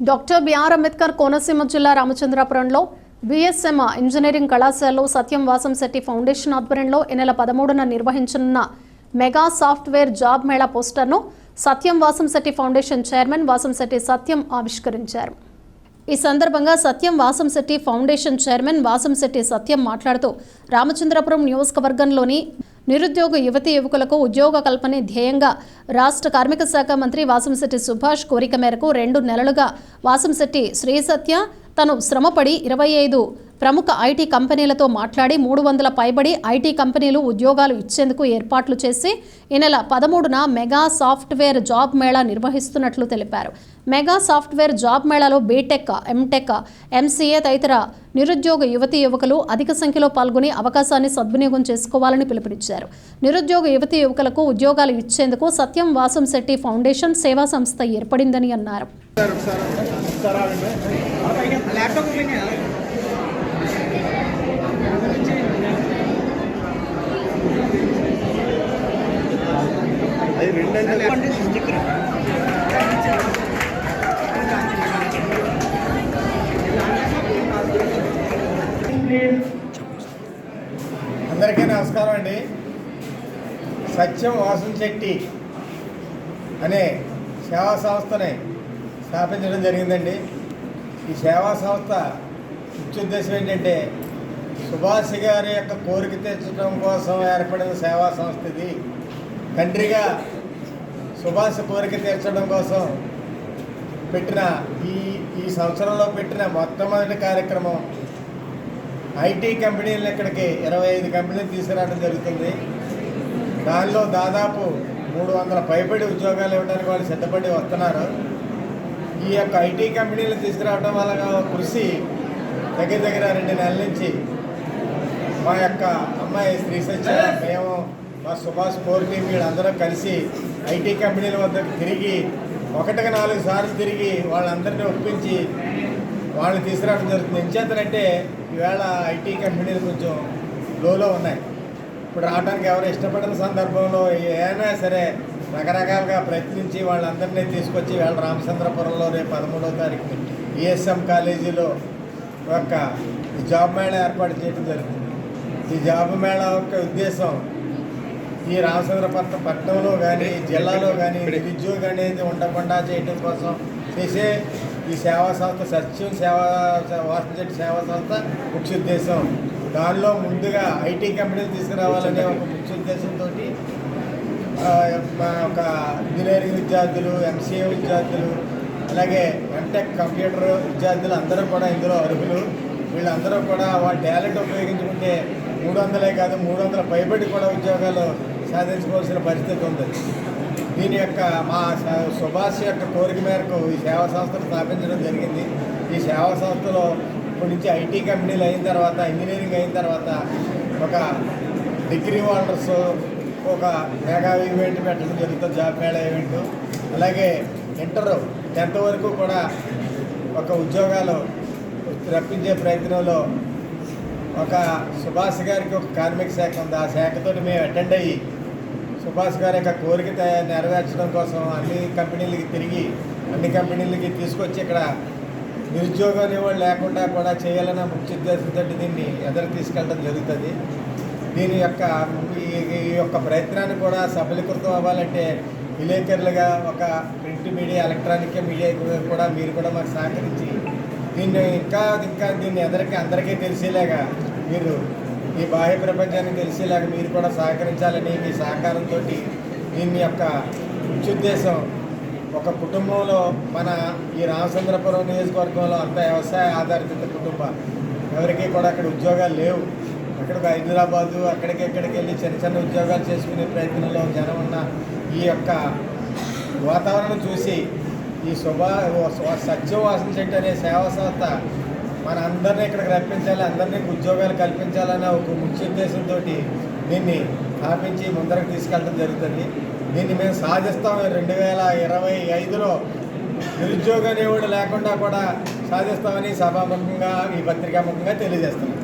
Doctor BR Ambedkar Konaseema జిల్లా రామచంద్రాపురంలో BSM engineering కళాశాలలో సత్యం Vasamsetti foundation ఆధ్వర్యంలో ఈ నెల పదమూడున నిర్వహించనున్న మెగా సాఫ్ట్వేర్ జాబ్ మేళా పోస్టర్ను సత్యం వాసంశెట్టి ఫౌండేషన్ చైర్మన్ వాసంశెట్టి సత్యం ఆవిష్కరించారు. ఈ సందర్భంగా సత్యం వాసంశెట్టి ఫౌండేషన్ చైర్మన్ వాసంశెట్టి సత్యం మాట్లాడుతూ రామచంద్రపురం నియోజకవర్గంలోని నిరుద్యోగ యువతి యువకులకు ఉద్యోగ కల్పనే ధ్యేయంగా రాష్ట్ర కార్మిక శాఖ మంత్రి వాసంశెట్టి సుభాష్ కోరిక మేరకు రెండు నెలలుగా వాసంశెట్టి శ్రీ సత్య తను శ్రమపడి ఇరవై ఐదు ప్రముఖ ఐటీ కంపెనీలతో మాట్లాడి మూడు వందల పైబడి ఐటీ కంపెనీలు ఉద్యోగాలు ఇచ్చేందుకు ఏర్పాట్లు చేసి ఈ నెల పదమూడున మెగా సాఫ్ట్వేర్ జాబ్ మేళా నిర్వహిస్తున్నట్లు తెలిపారు mega software job మేళాలో B Tech M Tech MCA తదితర నిరుద్యోగ యువతి యువకులు అధిక సంఖ్యలో పాల్గొని అవకాశాన్ని సద్వినియోగం చేసుకోవాలని పిలుపునిచ్చారు నిరుద్యోగ యువతి యువకులకు ఉద్యోగాలు ఇచ్చేందుకు సత్యం వాసం శెట్టి ఫౌండేషన్ సేవా సంస్థ ఏర్పడిందని అన్నారు అందరికీ నమస్కారం అండి. సత్యం వాసన శెట్టి అనే సేవా సంస్థని స్థాపించడం జరిగిందండి. ఈ సేవా సంస్థ ముఖ్య ఉద్దేశం ఏంటంటే సుభాష్ గారి యొక్క కోరిక తీర్చడం కోసం ఏర్పడిన సేవా సంస్థ ఇది. తండ్రిగా సుభాష్ కోరిక తీర్చడం కోసం పెట్టిన ఈ ఈ సంవత్సరంలో పెట్టిన మొట్టమొదటి కార్యక్రమం ఐటీ కంపెనీలు ఇక్కడికి ఇరవై ఐదు కంపెనీలు తీసుకురావడం జరుగుతుంది. దానిలో దాదాపు మూడు వందల పైబడి ఉద్యోగాలు ఇవ్వడానికి వాళ్ళు సిద్ధపడి వస్తున్నారు. ఈ యొక్క ఐటీ కంపెనీలు తీసుకురావడం వల్ల కృషి దగ్గర దగ్గర రెండు నెలల నుంచి మా యొక్క అమ్మాయి శ్రీ సత్య మేము మా సుభాష్ కోర్ టీం వీళ్ళందరూ కలిసి ఐటీ కంపెనీల వద్దకు తిరిగి ఒకటికి నాలుగు సార్లు తిరిగి వాళ్ళందరినీ ఒప్పించి వాళ్ళని తీసుకురావడం జరుగుతుంది. ఎంచేతనంటే ఈవేళ ఐటీ కంపెనీలు కొంచెం లోలో ఉన్నాయి. ఇప్పుడు రావడానికి ఎవరు ఇష్టపడిన సందర్భంలో ఏమైనా సరే రకరకాలుగా ప్రయత్నించి వాళ్ళందరినీ తీసుకొచ్చి వాళ్ళ రామచంద్రపురంలో రేపు పదమూడవ తారీఖు ఈఎస్ఎం కాలేజీలో ఒక జాబ్ మేళా ఏర్పాటు చేయడం జరుగుతుంది. ఈ జాబ్ మేళా యొక్క ఉద్దేశం ఈ రామచంద్రపట్నం పట్టణంలో కానీ జిల్లాలో కానీ నిరుద్యోగం అనేది ఉండకుండా చేయడం కోసం చేసే ఈ సేవా సంస్థ సత్యం సేవా వాసంశెట్టి సేవా సంస్థ ముఖ్య ఉద్దేశం. దానిలో ముందుగా ఐటీ కంపెనీలు తీసుకురావాలనే ఒక ముఖ్య ఉద్దేశంతో ఒక ఇంజనీరింగ్ విద్యార్థులు ఎంసీఏ విద్యార్థులు అలాగే ఎంటెక్ కంప్యూటర్ విద్యార్థులు అందరూ కూడా ఇందులో అర్హులు. వీళ్ళందరూ కూడా వాళ్ళ టాలెంట్ ఉపయోగించుకుంటే మూడు వందలే కాదు మూడు వందల పైబడి కూడా ఉద్యోగాలు సాధించుకోవాల్సిన పరిస్థితి ఉంది. దీని యొక్క మా స- సుభాష్ యొక్క కోరిక మేరకు ఈ సేవా సంస్థను స్థాపించడం జరిగింది. ఈ సేవా సంస్థలో ఇప్పటి నుంచి ఐటీ కంపెనీలు అయిన తర్వాత ఇంజనీరింగ్ అయిన తర్వాత ఒక డిగ్రీ హోల్డర్స్ ఒక మెగా ఈవెంట్ పెట్టడం జరుగుతుంది జాబ్ మేళా ఈవెంట్. అలాగే ఇంటర్ టెన్త్ వరకు కూడా ఒక ఉద్యోగాలు రప్పించే ప్రయత్నంలో ఒక సుభాష్ గారికి ఒక కార్మిక శాఖ ఉంది. ఆ శాఖతో మేము అటెండ్ అయ్యి సుభాష్ గారి యొక్క కోరిక నెరవేర్చడం కోసం అన్ని కంపెనీలకి తిరిగి అన్ని కంపెనీలకి తీసుకొచ్చి ఇక్కడ నిరుద్యోగ నివాళి లేకుండా కూడా చేయాలన్న ముఖ్య ఉద్దేశంతో దీన్ని ఎదురు తీసుకెళ్ళడం జరుగుతుంది. దీని యొక్క ఈ- ఈ యొక్క ప్రయత్నాన్ని కూడా సఫలీకృతం అవ్వాలంటే విలేకరులుగా ఒక ప్రింట్ మీడియా ఎలక్ట్రానిక్ మీడియా కూడా మీరు కూడా మాకు సహకరించి దీన్ని ఇంకా ఇంకా దీన్ని ఎదరికి అందరికీ తెలిసేలాగా మీరు ఈ బాహ్య ప్రపంచానికి తెలిసేలాగా మీరు కూడా సహకరించాలని మీ సహకారంతో దీని యొక్క ఉద్దేశం ఒక కుటుంబంలో మన ఈ రామచంద్రపురం నియోజకవర్గంలో అంత వ్యవసాయ ఆధారిత కుటుంబం. ఎవరికి కూడా అక్కడ ఉద్యోగాలు లేవు. అక్కడికి హైదరాబాదు అక్కడికి ఎక్కడికి వెళ్ళి చిన్న చిన్న ఉద్యోగాలు చేసుకునే ప్రయత్నంలో జనం ఉన్న ఈ యొక్క వాతావరణం చూసి ఈ శుభ సత్యవాసన చెట్టు అనే సేవా సంస్థ మన అందరినీ ఇక్కడికి రప్పించాలి అందరినీ ఉద్యోగాలు కల్పించాలనే ఒక ముఖ్య ఉద్దేశంతో దీన్ని స్థాపించి ముందరకు తీసుకెళ్ళడం జరుగుతుంది. దీన్ని మేము సాధిస్తాం. రెండు వేల ఇరవై ఐదులో నిరుద్యోగ నివుడు లేకుండా కూడా సాధిస్తామని సభాముఖంగా ఈ పత్రికాముఖంగా తెలియజేస్తున్నాం.